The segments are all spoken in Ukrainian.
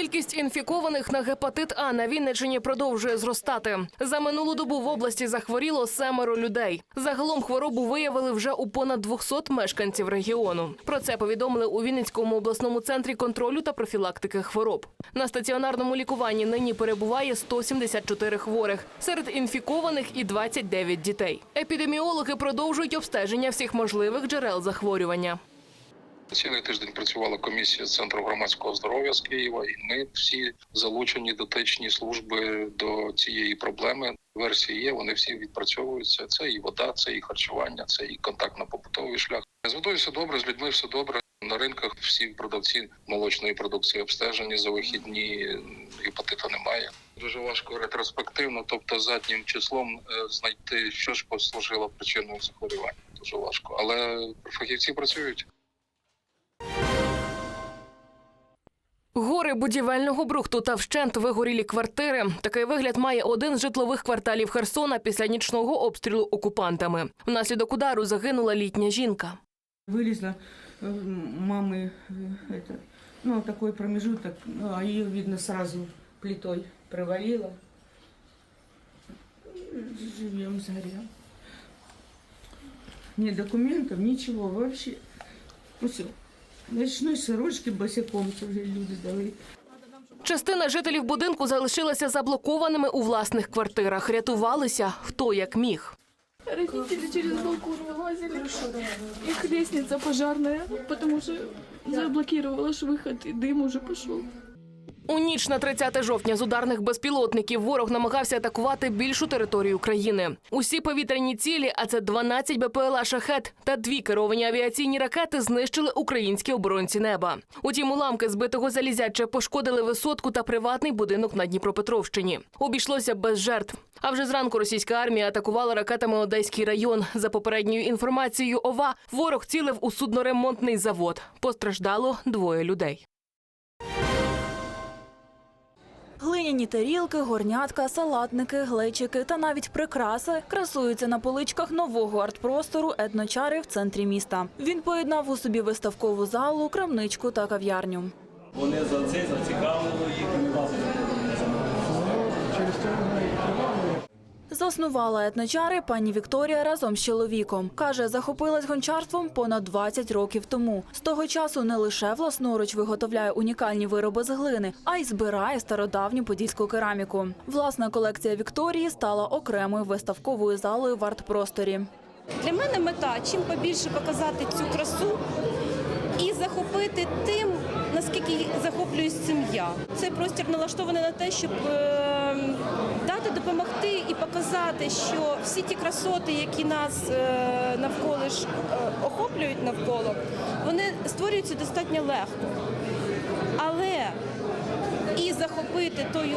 Кількість інфікованих на гепатит А на Вінниччині продовжує зростати. За минулу добу в області захворіло семеро людей. Загалом хворобу виявили вже у понад 200 мешканців регіону. Про це повідомили у Вінницькому обласному центрі контролю та профілактики хвороб. На стаціонарному лікуванні нині перебуває 174 хворих. Серед інфікованих і 29 дітей. Епідеміологи продовжують обстеження всіх можливих джерел захворювання. Цілий тиждень працювала комісія центру громадського здоров'я з Києва, і ми всі залучені дотичні служби до цієї проблеми. Версії є, вони всі відпрацьовуються. Це і вода, це і харчування, це і контактно-побутовий шлях. З водою все добре, з людьми все добре. На ринках всі продавці молочної продукції обстежені за вихідні. Гепатита немає. Дуже важко ретроспективно, тобто заднім числом е, знайти, що ж послужило причиною захворювання. Дуже важко, але фахівці працюють. Гори будівельного брухту та вщент вигорілі квартири. Такий вигляд має один з житлових кварталів Херсона після нічного обстрілу окупантами. Внаслідок удару загинула літня жінка. Вылезла э, мамы, э, это, ну, такой промежуток, ну, а ее, видно, сразу плитой провалило. Живем, сгорел. Ни документов, ничего вообще. Ну все. Ночной сорочки босиком це вже люди дали. Частина жителів будинку залишилася заблокованими у власних квартирах. Рятувалися хто як міг. Родители через балкон вылазили. Их лестница пожарная, потому что заблокировала ж выход, и дым уже пошел. У ніч на 30 жовтня з ударних безпілотників ворог намагався атакувати більшу територію країни. Усі повітряні цілі, а це 12 БПЛА «Шахет» та дві керовані авіаційні ракети знищили українські оборонці неба. Утім, уламки збитого залізяча пошкодили висотку та приватний будинок на Дніпропетровщині. Обійшлося без жертв. А вже зранку російська армія атакувала ракетами Одеський район. За попередньою інформацією ОВА, ворог цілив у судноремонтний завод. Постраждало двоє людей. Глиняні тарілки, горнятка, салатники, глечики та навіть прикраси красуються на поличках нового арт-простору етночари в центрі міста. Він поєднав у собі виставкову залу, крамничку та кав'ярню. Вони за це зацікавили їх Заснувала етночари пані Вікторія разом з чоловіком. Каже, захопилась гончарством понад 20 років тому. З того часу не лише власноруч виготовляє унікальні вироби з глини, а й збирає стародавню подільську кераміку. Власна колекція Вікторії стала окремою виставковою залою в арт-просторі. Для мене мета чим побільше показати цю красу і захопити тим, наскільки захоплююсь цим я. Цей простір налаштований на те, щоб е, допомогти і показати, що всі ті красоти, які нас е, навколо ж, е, охоплюють навколо, вони створюються достатньо легко. Але і захопити тою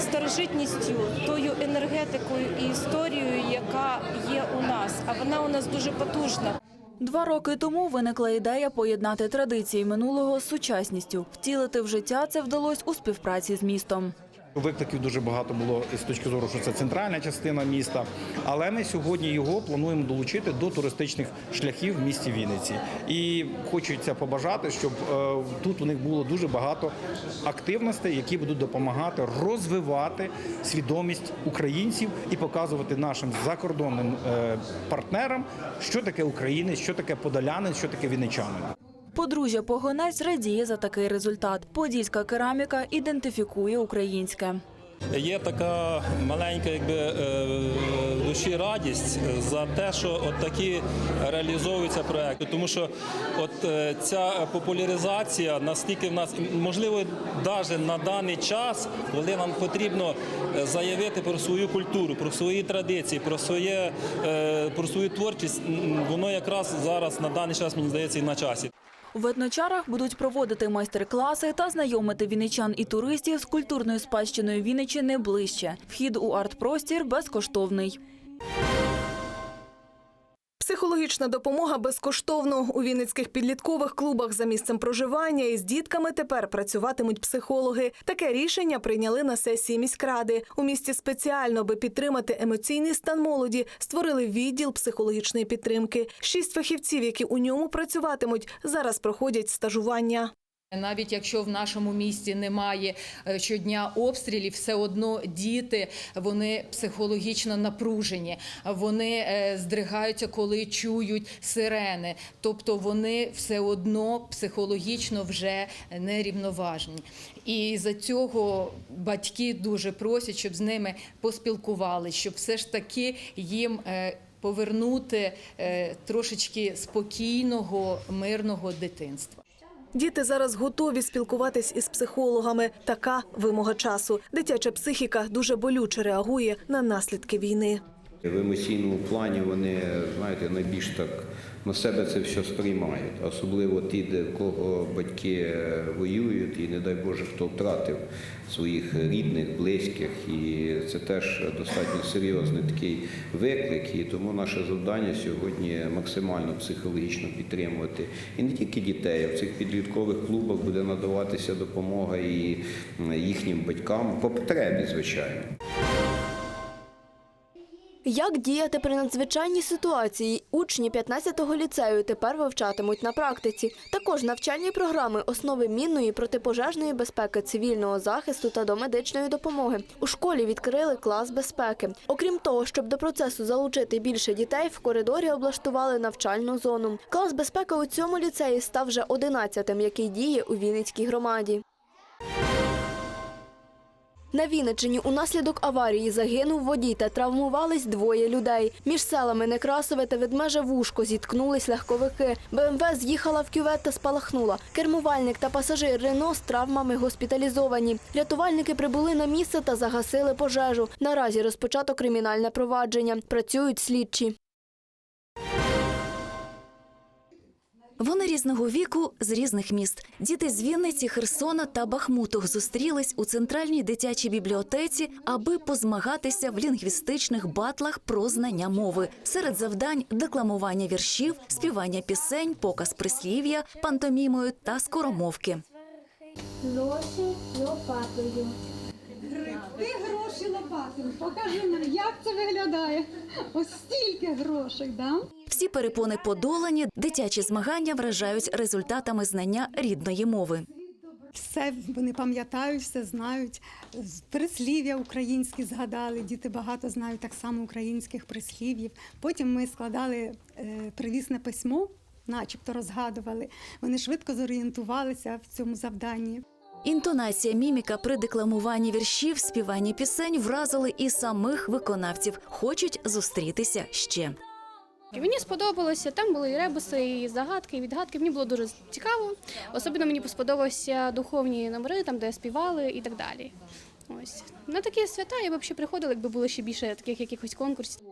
старожитністю, тою енергетикою і історією, яка є у нас. А вона у нас дуже потужна. Два роки тому виникла ідея поєднати традиції минулого з сучасністю. Втілити в життя це вдалося у співпраці з містом. Викликів дуже багато було з точки зору, що це центральна частина міста. Але ми сьогодні його плануємо долучити до туристичних шляхів в місті Вінниці. І хочеться побажати, щоб е, тут у них було дуже багато активностей, які будуть допомагати розвивати свідомість українців і показувати нашим закордонним е, партнерам, що таке українець, що таке подолянин, що таке вінничанин. Подружжя Погонець радіє за такий результат. Подільська кераміка ідентифікує українське. Є така маленька, якби е, душі радість за те, що от такі реалізовуються проекти. Тому що от е, ця популяризація настільки в нас можливо, навіть на даний час, коли нам потрібно е, заявити про свою культуру, про свої традиції, про своє про свою творчість, воно якраз зараз на даний час мені здається і на часі. В етночарах будуть проводити майстер-класи та знайомити віничан і туристів з культурною спадщиною Вінничини ближче. Вхід у арт-простір безкоштовний. Психологічна допомога безкоштовно у вінницьких підліткових клубах за місцем проживання із дітками тепер працюватимуть психологи. Таке рішення прийняли на сесії міськради. У місті спеціально, аби підтримати емоційний стан молоді, створили відділ психологічної підтримки. Шість фахівців, які у ньому працюватимуть, зараз проходять стажування. Навіть якщо в нашому місті немає е, щодня обстрілів, все одно діти вони психологічно напружені, вони е, здригаються, коли чують сирени. Тобто вони все одно психологічно вже нерівноважені. І за цього батьки дуже просять, щоб з ними поспілкувалися, щоб все ж таки їм. е, Повернути трошечки спокійного, мирного дитинства. Діти зараз готові спілкуватись із психологами. Така вимога часу. Дитяча психіка дуже болюче реагує на наслідки війни. В емоційному плані вони, знаєте, найбільш так на себе це все сприймають. Особливо ті, де кого батьки е, воюють, і не дай Боже, хто втратив своїх рідних, близьких. І це теж достатньо серйозний такий виклик. І тому наше завдання сьогодні максимально психологічно підтримувати і не тільки дітей, а в цих підліткових клубах буде надаватися допомога і їхнім батькам по потребі, звичайно. Як діяти при надзвичайній ситуації? Учні 15-го ліцею тепер вивчатимуть на практиці. Також навчальні програми основи мінної протипожежної безпеки, цивільного захисту та домедичної допомоги. У школі відкрили клас безпеки. Окрім того, щоб до процесу залучити більше дітей, в коридорі облаштували навчальну зону. Клас безпеки у цьому ліцеї став вже 11-тим, який діє у Вінницькій громаді. На Вінниччині унаслідок аварії загинув водій та травмувались двоє людей. Між селами Некрасове та Ведмеже Вушко зіткнулись легковики. БМВ з'їхала в кювет та спалахнула. Кермувальник та пасажир Рено з травмами госпіталізовані. Рятувальники прибули на місце та загасили пожежу. Наразі розпочато кримінальне провадження. Працюють слідчі. Вони різного віку з різних міст. Діти з Вінниці, Херсона та Бахмуту зустрілись у центральній дитячій бібліотеці, аби позмагатися в лінгвістичних батлах про знання мови. Серед завдань декламування віршів, співання пісень, показ прислів'я, пантомімою та скоромовки. Гроші лопатою. Ти гроші лопатим. Покажи мені, як це виглядає. Ось стільки грошей, да? Всі перепони подолані, дитячі змагання вражають результатами знання рідної мови. Все вони пам'ятають, все знають. Прислів'я українські згадали. Діти багато знають так само українських прислів'їв. Потім ми складали е, привісне письмо, начебто розгадували. Вони швидко зорієнтувалися в цьому завданні. Інтонація, міміка при декламуванні віршів, співанні пісень вразили і самих виконавців. Хочуть зустрітися ще. Мені сподобалося, там були і ребуси, і загадки, і відгадки. Мені було дуже цікаво. Особливо мені сподобалися духовні номери, там де співали і так далі. Ось на такі свята я б ще приходила, якби було ще більше таких якихось конкурсів.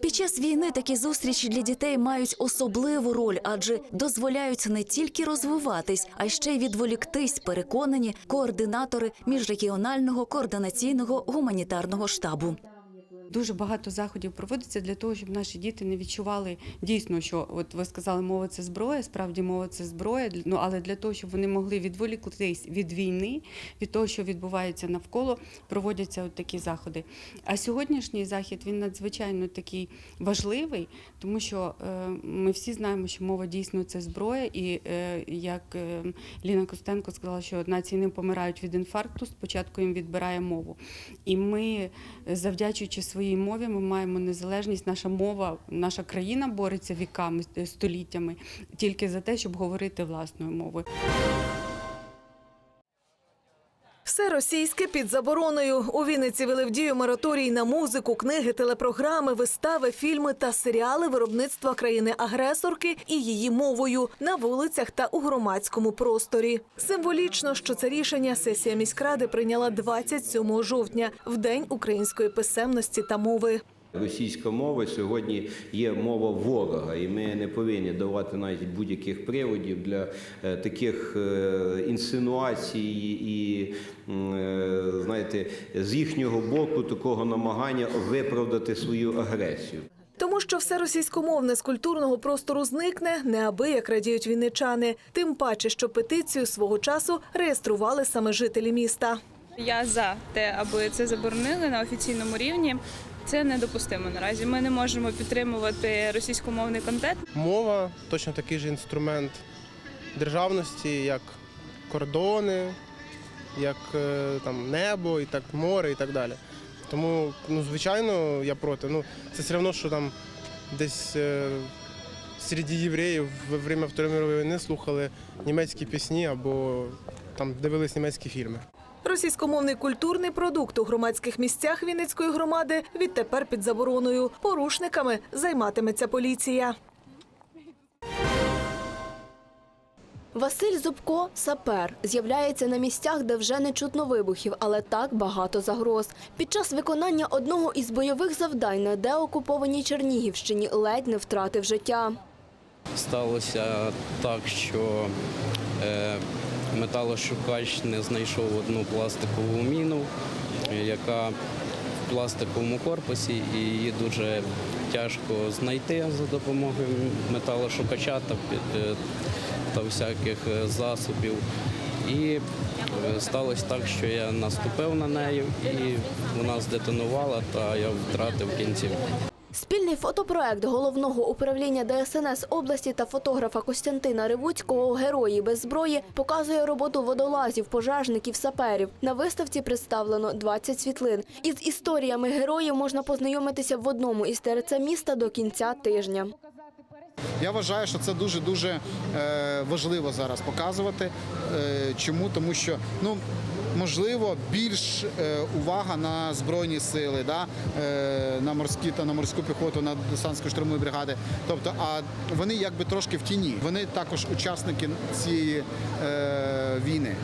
Під час війни такі зустрічі для дітей мають особливу роль, адже дозволяють не тільки розвиватись, а ще й відволіктись, переконані координатори міжрегіонального координаційного гуманітарного штабу. Дуже багато заходів проводиться для того, щоб наші діти не відчували дійсно, що от ви сказали, мова це зброя, справді мова це зброя. Ну але для того, щоб вони могли відволіктись від війни, від того, що відбувається навколо, проводяться от такі заходи. А сьогоднішній захід він надзвичайно такий важливий, тому що е, ми всі знаємо, що мова дійсно це зброя, і е, як е, Ліна Костенко сказала, що нації не помирають від інфаркту, спочатку їм відбирає мову. І ми, завдячуючи своїй мові, ми маємо незалежність. Наша мова, наша країна бореться віками, століттями тільки за те, щоб говорити власною мовою. Все російське під забороною. У Вінниці вели в дію мораторій на музику, книги, телепрограми, вистави, фільми та серіали виробництва країни-агресорки і її мовою на вулицях та у громадському просторі. Символічно, що це рішення сесія міськради прийняла 27 жовтня, в день української писемності та мови. Російська мова сьогодні є мова ворога, і ми не повинні давати навіть будь-яких приводів для е, таких е, інсинуацій і, е, знаєте, з їхнього боку такого намагання виправдати свою агресію. Тому що все російськомовне з культурного простору зникне, неабияк радіють вінничани. Тим паче, що петицію свого часу реєстрували саме жителі міста. Я за те, аби це заборонили на офіційному рівні. Це недопустимо наразі. Ми не можемо підтримувати російськомовний контент. Мова точно такий же інструмент державності, як кордони, як е, там небо, і так море, і так далі. Тому, ну, звичайно, я проти. Ну, це все одно, що там десь е, серед євреїв во время Второї мирової війни слухали німецькі пісні або там дивились німецькі фільми. Російськомовний культурний продукт у громадських місцях Вінницької громади відтепер під забороною. Порушниками займатиметься поліція. Василь Зубко сапер з'являється на місцях, де вже не чутно вибухів, але так багато загроз. Під час виконання одного із бойових завдань на деокупованій Чернігівщині ледь не втратив життя. Сталося так, що е, металошукач не знайшов одну пластикову міну, яка в пластиковому корпусі, і її дуже тяжко знайти за допомогою металошукача та, е, та всяких е, засобів. І е, сталося так, що я наступив на неї, і вона здетонувала, та я втратив кінцівку. Спільний фотопроект головного управління ДСНС області та фотографа Костянтина Ривуцького Герої без зброї показує роботу водолазів, пожежників, саперів. На виставці представлено 20 світлин. Із історіями героїв можна познайомитися в одному із терця міста до кінця тижня. Я вважаю, що це дуже дуже важливо зараз показувати. Е, чому? Тому що ну. Можливо, більш е, увага на збройні сили, е, на морські та на морську піхоту, на десантсько штурмові бригади. Тобто, а вони якби трошки в тіні. Вони також учасники цієї е, війни.